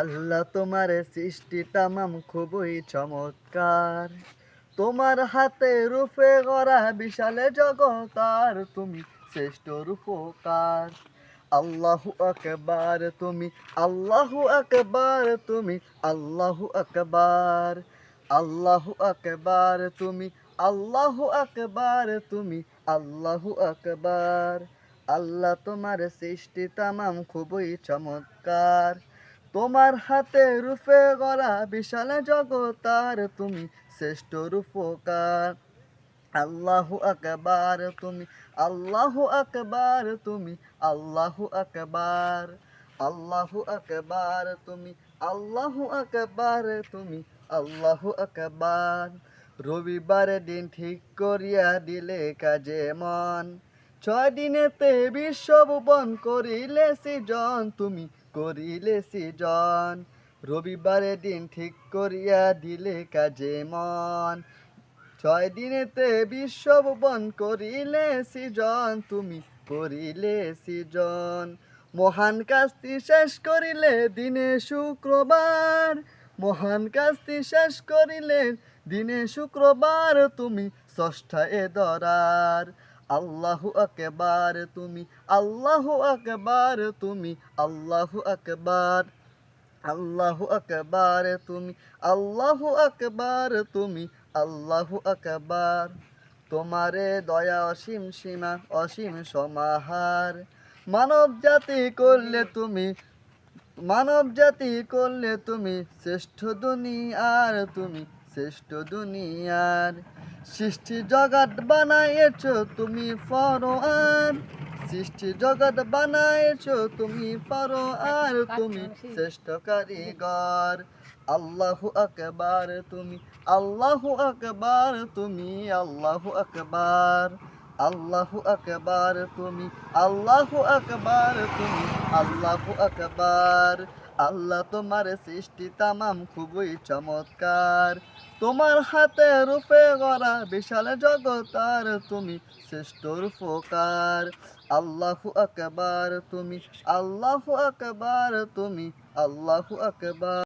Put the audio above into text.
আল্লাহ তোমার সৃষ্টি তামাম খুবই চমৎকার। তোমার হাতে রূপে গড়া বিশালে জগতার তুমি শ্রেষ্ঠ রূপকার। আল্লাহু আকবার, তুমি আল্লাহু আকবার, তুমি আল্লাহু আকবার। আল্লাহু আকবার, তুমি আল্লাহু আকবার, তুমি আল্লাহু আকবার। আল্লাহ তোমার সৃষ্টি তামাম খুবই চমৎকার। তোমার হাতে রূপে গড়া বিশাল জগতার তুমি শ্রেষ্ঠ রূপকার। আল্লাহু আকবার, তুমি আল্লাহু আকবার, তুমি আল্লাহু আকবার। আল্লাহু আকবার, তুমি আল্লাহু আকবার, তুমি আল্লাহু আকবার। রবিবার দিন ঠিক করিয়া দিলে কাজে মন। ছয় দিনেতে বিশ্ব ভুবন করিলে সৃজন, তুমি করিলে সৃজন। রবিবারের দিন ঠিক করিয়া দিলে কাজে মন। ছয় দিনেতে বিশ্ব ভুবন করিলে সৃজন, তুমি করিলে সৃজন। মহান কাজটি শেষ করিলে দিনে শুক্রবার। মহান কাজটি শেষ করিলে দিনে শুক্রবার, তুমি ষষ্ঠা এ দরার। আল্লাহু আকবার তুমি, আল্লাহু আকবার তুমি, আল্লাহু আকবার আল্লাহু আকবার তুমি, আল্লাহু আকবার তুমি, আল্লাহু আকবার। তোমারে দয়া অসীম সীমা, অসীম সমাহার। মানব জাতি করলে তুমি, মানব জাতি করলে তুমি শ্রেষ্ঠ দুনিয়ার তুমি। শ্রেষ্ঠ দুনিয়ার। সৃষ্টি জগৎ বানাইয়েছ তুমি ফরোয়ার সৃষ্টি জগৎ বানাইয়েছ তুমি ফরোয়ার তুমি শ্রেষ্ঠ কারিগর। আল্লাহু আকবার তুমি আল্লাহু আকবার তুমি আল্লাহু আকবার। আল্লাহু আকবার তুমি আল্লাহু আকবার তুমি আল্লাহু আকবার। আল্লাহ তোমার সৃষ্টি তামাম খুবই চমৎকার। তোমার হাতে রূপে গড়া বিশাল জগতার তুমি শ্রেষ্ঠ রূপকার আল্লাহু আকবার, তুমি আল্লাহু আকবার, তুমি আল্লাহু আকবার।